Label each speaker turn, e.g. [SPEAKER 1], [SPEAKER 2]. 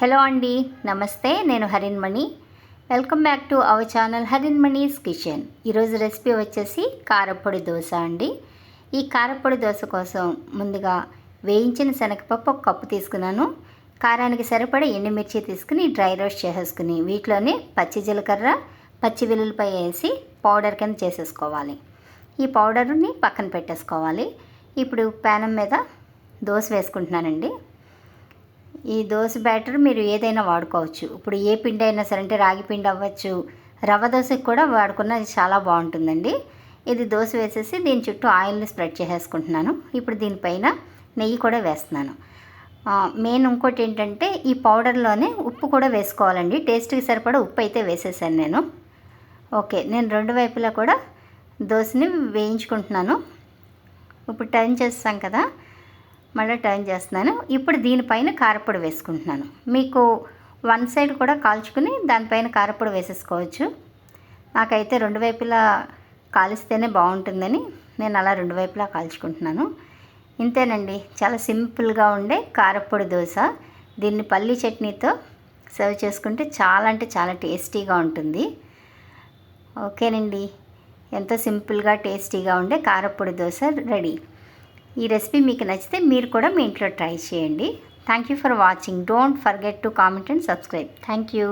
[SPEAKER 1] Hello అండి నమస్తే నేను Harinmani welcome back to our channel Harinmani's kitchen. ఈరోజు రెసిపీ వచ్చేసి కారప్పొడి దోశ అండి. ఈ కారప్పొడి దోశ కోసం ముందుగా వేయించిన శనగపప్పు ఒక కప్పు తీసుకున్నాను. కారానికి సరిపడే ఎండుమిర్చి తీసుకుని డ్రై రోస్ట్ చేసేసుకుని వీటిలోనే పచ్చి జీలకర్ర పచ్చి వెల్లుల్లిపాయ వేసి పౌడర్ కింద చేసేసుకోవాలి. ఈ పౌడర్ని పక్కన పెట్టేసుకోవాలి. ఇప్పుడు ప్యానం మీద దోశ వేసుకుంటున్నానండి. ఈ దోశ బ్యాటర్ మీరు ఏదైనా వాడుకోవచ్చు. ఇప్పుడు ఏ పిండి అయినా సరే అంటే రాగి పిండి అవ్వచ్చు రవ్వ దోశకు కూడా వాడుకున్న చాలా బాగుంటుందండి. ఇది దోశ వేసేసి దీని చుట్టూ ఆయిల్ని స్ప్రెడ్ చేసేసుకుంటున్నాను. ఇప్పుడు దీనిపైన నెయ్యి కూడా వేస్తున్నాను. మెయిన్ ఇంకోటి ఏంటంటే ఈ పౌడర్లోనే ఉప్పు కూడా వేసుకోవాలండి. టేస్ట్కి సరిపడా ఉప్పు అయితే వేసేసాను నేను. ఓకే నేను రెండు వైపులా కూడా దోశని వేయించుకుంటున్నాను. ఇప్పుడు టర్న్ చేస్తాం కదా. మళ్ళీ టర్న్ చేస్తున్నాను. ఇప్పుడు దీనిపైన కారపొడి వేసుకుంటున్నాను. మీకు వన్ సైడ్ కూడా కాల్చుకుని దానిపైన కారపొడి వేసేసుకోవచ్చు. నాకైతే రెండు వైపులా కాలిస్తేనే బాగుంటుందని నేను అలా రెండు వైపులా కాల్చుకుంటున్నాను. ఇంతేనండి. చాలా సింపుల్గా ఉండే కారపొడి దోశ. దీన్ని పల్లి చట్నీతో సర్వ్ చేసుకుంటే చాలా అంటే చాలా టేస్టీగా ఉంటుంది. ఓకేనండి. ఎంతో సింపుల్గా టేస్టీగా ఉండే కారపొడి దోశ రెడీ. ఈ రెసిపీ మీకు నచ్చితే మీరు కూడా మీ ఇంట్లో ట్రై చేయండి. Thank you for watching don't forget to comment and subscribe thank you